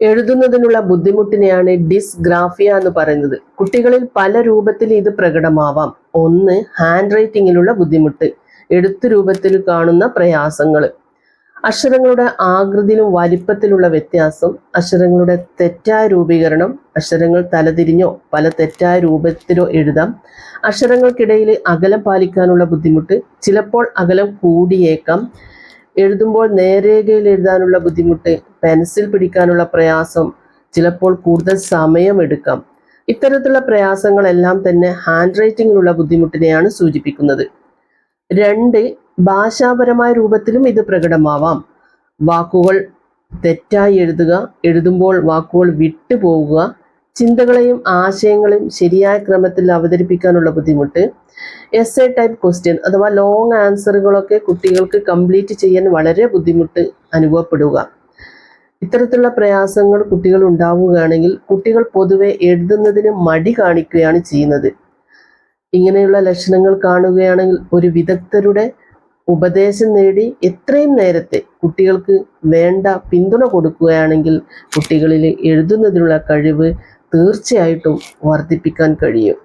എഴുതുന്നതിനുള്ള ബുദ്ധിമുട്ടിനെയാണ് ഡിസ്ഗ്രാഫിയ എന്ന് പറയുന്നത്. കുട്ടികളിൽ പല രൂപത്തിൽ ഇത് പ്രകടമാവാം. ഒന്ന് ഹാൻഡ് റൈറ്റിങ്ങിലുള്ള ബുദ്ധിമുട്ട് എഴുത്ത് രൂപത്തിൽ കാണുന്ന പ്രയാസങ്ങൾ അക്ഷരങ്ങളുടെ ആകൃതിയിലും വലിപ്പത്തിലുള്ള വ്യത്യാസം അക്ഷരങ്ങളുടെ തെറ്റായ രൂപീകരണം അക്ഷരങ്ങൾ തലതിരിഞ്ഞോ പല തെറ്റായ രൂപത്തിലോ എഴുതാം. അക്ഷരങ്ങൾക്കിടയിൽ അകലം പാലിക്കാനുള്ള ബുദ്ധിമുട്ട് ചിലപ്പോൾ അകലം കൂടിയേക്കാം. എഴുതുമ്പോൾ നേരേഖയിൽ എഴുതാനുള്ള ബുദ്ധിമുട്ട് പെൻസിൽ പിടിക്കാനുള്ള പ്രയാസം ചിലപ്പോൾ കൂടുതൽ സമയം എടുക്കാം. ഇത്തരത്തിലുള്ള പ്രയാസങ്ങളെല്ലാം തന്നെ ഹാൻഡ് റൈറ്റിങ്ങിലുള്ള ബുദ്ധിമുട്ടിനെയാണ് സൂചിപ്പിക്കുന്നത്. രണ്ട് ഭാഷാപരമായ രൂപത്തിലും ഇത് പ്രകടമാവാം. വാക്കുകൾ തെറ്റായി എഴുതുക എഴുതുമ്പോൾ വാക്കുകൾ വിട്ടുപോവുക ചിന്തകളെയും ആശയങ്ങളെയും ശരിയായ ക്രമത്തിൽ അവതരിപ്പിക്കാനുള്ള ബുദ്ധിമുട്ട് എസ് എ ടൈപ്പ് ക്വസ്റ്റ്യൻ അഥവാ ലോങ് ആൻസറുകളൊക്കെ കുട്ടികൾക്ക് കംപ്ലീറ്റ് ചെയ്യാൻ വളരെ ബുദ്ധിമുട്ട് അനുഭവപ്പെടുക. ഇത്തരത്തിലുള്ള പ്രയാസങ്ങൾ കുട്ടികൾ ഉണ്ടാവുകയാണെങ്കിൽ കുട്ടികൾ പൊതുവെ എഴുതുന്നതിന് മടി കാണിക്കുകയാണ് ചെയ്യുന്നത്. ഇങ്ങനെയുള്ള ലക്ഷണങ്ങൾ കാണുകയാണെങ്കിൽ ഒരു വിദഗ്ധരുടെ ഉപദേശം നേടി എത്രയും നേരത്തെ കുട്ടികൾക്ക് വേണ്ട പിന്തുണ കൊടുക്കുകയാണെങ്കിൽ കുട്ടികളിൽ എഴുതുന്നതിനുള്ള കഴിവ് തീർച്ചയായിട്ടും വർദ്ധിപ്പിക്കാൻ കഴിയും.